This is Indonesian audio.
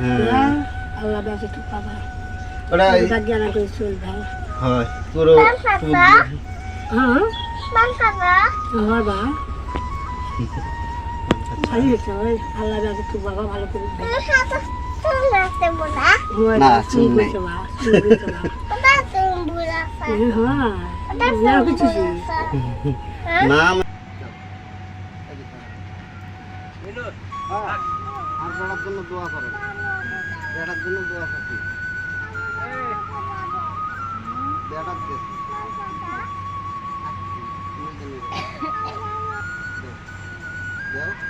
Hmm. Allah bagi tu papa. Allah. Allah. Allah. Allah. Allah. Allah. Allah. Allah. না চুল নেই নাম আর বেড়ার জন্য দোয়া করেন বেড়ার জন্য দোয়া করছি বেড়ার দেশ Yeah.